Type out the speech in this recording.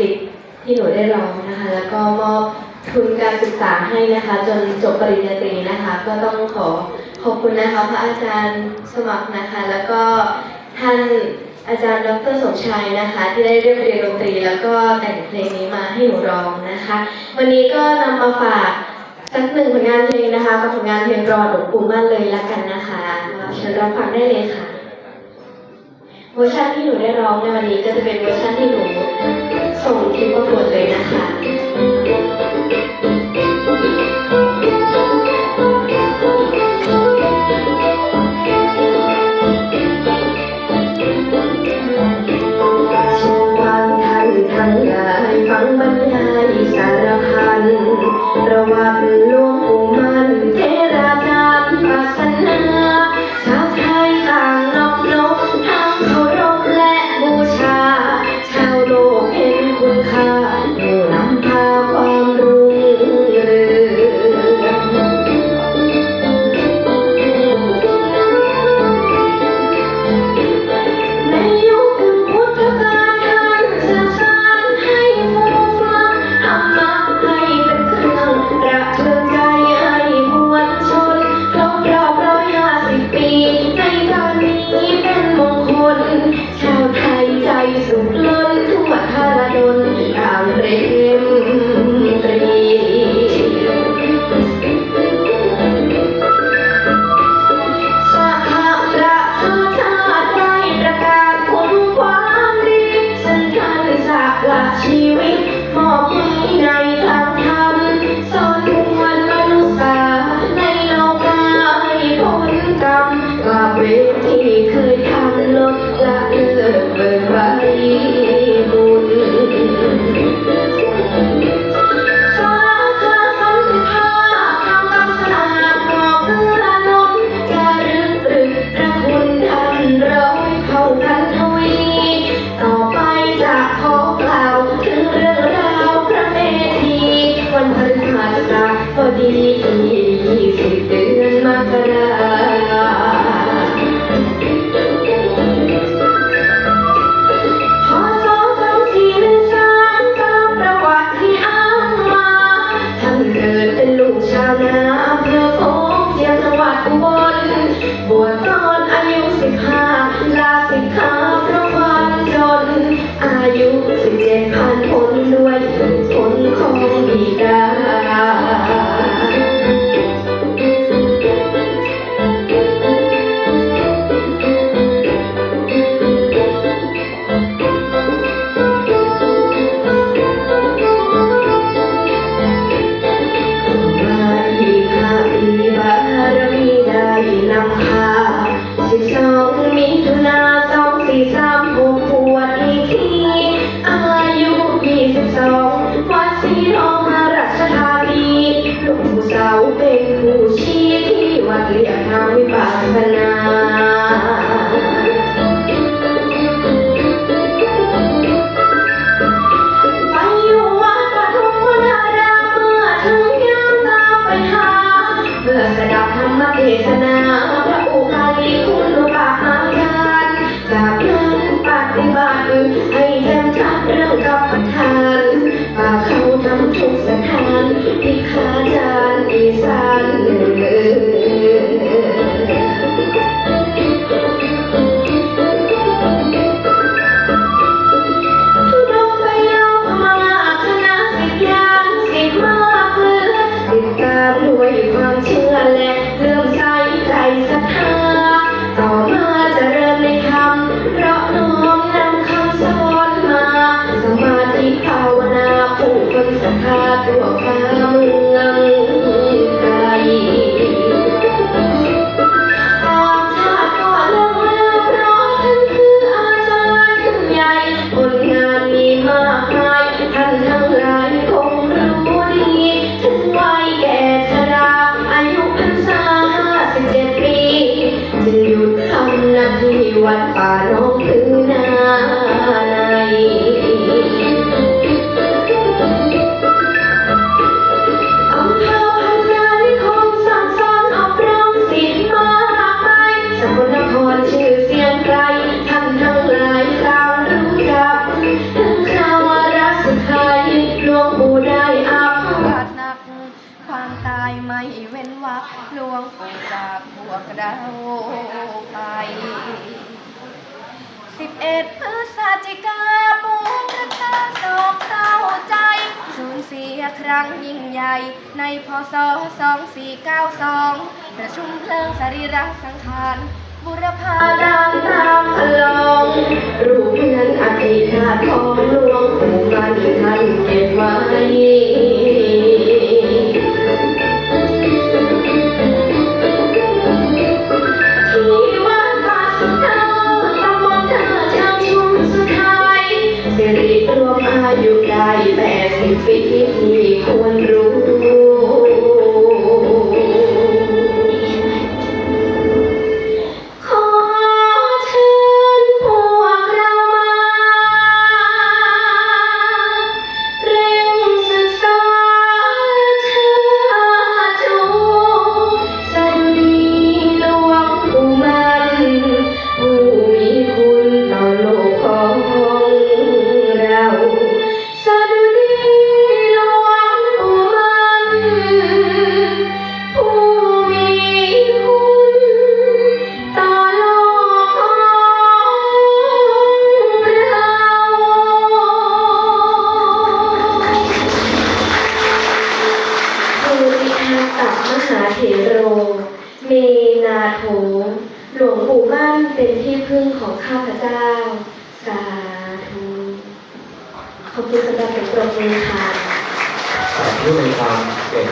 ลิปที่หนูได้ร้องนะคะ แล้วก็มอบทุนการศึกษาให้นะคะ จนจบปริญญาตรีนะคะ ก็ต้องขอขอบคุณนะคะพระอาจารย์สมัครนะคะ แล้วก็ท่านอาจารย์ดรสมชายนะคะ ที่ได้เรียบเรียงดนตรี แล้วก็แต่งเพลงนี้มาให้หนูร้องนะคะ วันนี้ก็นำมาฝากสักหนึ่งผลงานเพลงนะคะกับผลงานเพลงรอหลวงปู่มั่นเลยละกันนะคะเชิญรับฟังได้เลยค่ะเวอร์ชันที่หนูได้ร้องในวันนี้ก็จะเป็นเวอร์ชันที่หนู ส่งคลิปมาะกวดเลยนะคะ คาตัวฟ้ามึงงไกลตอนชาติก่อนรอะท่านคืออาจารย์ใหญ่ผลงานมีมากมายท่านทั้งหลายคงรู้ดีถึงวัยแก่ชราอายุพรรษาห้าสิบเจ็ดปีจึหยุดทำหน้าที่วัดป่าน้องคือนา วกเราไปสิบเอ็ดพฤศจิกาปูกระตาโศกเศร้าใจ สูญเสียครั้งยิ่งใหญ่ ในพศ2492 ประชุมเพลิงสรีระสังขาร บุรพาอาดามตามพลองรูปเงินอภิธาทองหลวงปู่มันท่านเก็บไว้ แปดสิบปีที่ควรรู้ เป็นที่พึ่งของข้าพเจ้า สาธุ ขอบคุณสำหรับเสียงปรบมือค่ะสาธุในความ